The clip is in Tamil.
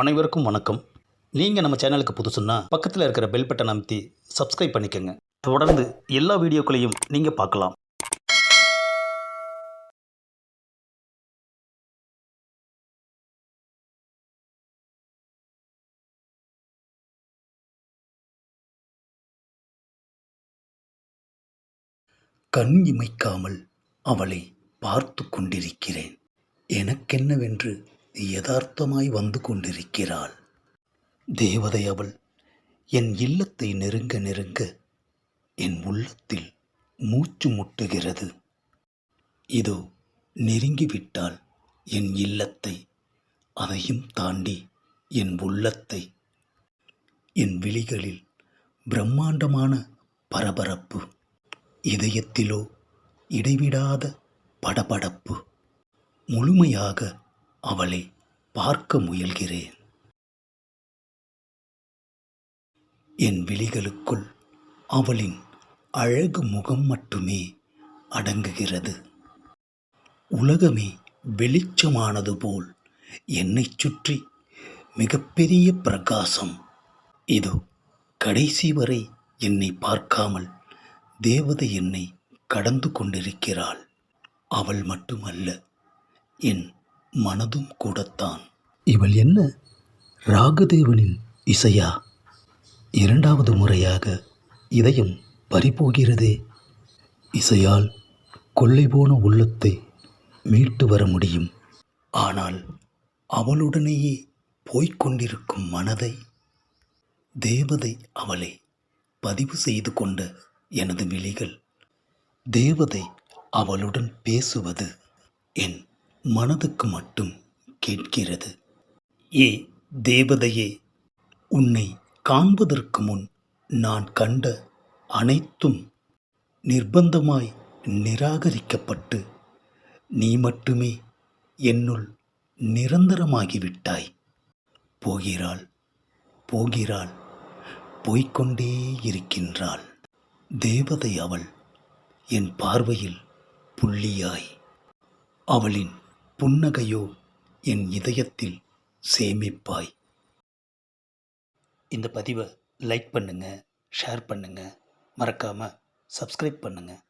அனைவருக்கும் வணக்கம். நீங்கள் நம்ம சேனலுக்கு புதுசுன்னா பக்கத்தில் இருக்கிற பெல் பட்டன் அமைத்தி சப்ஸ்கிரைப் பண்ணிக்கோங்க. தொடர்ந்து எல்லா வீடியோக்களையும் நீங்கள் பார்க்கலாம். கண் இமைக்காமல் அவளை பார்த்து கொண்டிருக்கிறேன். எனக்கென்னவென்று யதார்த்தமாய் வந்து கொண்டிருக்கிறாள். தேவதை அவள் என் இல்லத்தை நெருங்க நெருங்க என் உள்ளத்தில் மூச்சு முட்டுகிறது. இதோ நெருங்கிவிட்டால் என் இல்லத்தை. அதையும் தாண்டி என் உள்ளத்தை. என் விழிகளில் பிரம்மாண்டமான பரபரப்பு இதயத்திலோ இடைவிடாத படபடப்பு முழுமையாக அவளை பார்க்க முயல்கிறேன். என் விழிகளுக்குள் அவளின் அழகு முகம் மட்டுமே அடங்குகிறது. உலகமே வெளிச்சமானது போல் என்னைச் சுற்றி மிகப்பெரிய பிரகாசம். இதோ கடைசி வரை என்னை பார்க்காமல் தேவதை என்னை கடந்து கொண்டிருக்கிறாள். அவள் மட்டுமல்ல என் மனதும் கூடத்தான். இவள் என்ன? ராகதேவனின் இசையா? இரண்டாவது முறையாக இதயம் பறிபோகிறதே. இசையால் கொள்ளை போன உள்ளத்தை மீட்டு வர முடியும். ஆனால் அவளுடனேயே போய்க் கொண்டிருக்கும் மனதை தேவதை அவளை பதிவு செய்து கொண்ட எனது விழிகள். தேவதை அவளுடன் பேசுவது என் மனதுக்கு மட்டும் கேட்கிறது. ஏ தேவதையே உன்னை காண்பதற்கு முன் நான் கண்ட அனைத்தும் நிர்பந்தமாய் நிராகரிக்கப்பட்டு நீ மட்டுமே என்னுள் நிரந்தரமாகிவிட்டாய். போகிறாள் போகிறாள் போய்கொண்டே இருக்கின்றாள். தேவதை அவள் என் பார்வையில் புள்ளியாய் அவளின் புன்னகையோ என் இதயத்தில் சேமிப்பாய். இந்த பதிவை லைக் பண்ணுங்கள் ஷேர் பண்ணுங்கள் மறக்காமல் சப்ஸ்கிரைப் பண்ணுங்கள்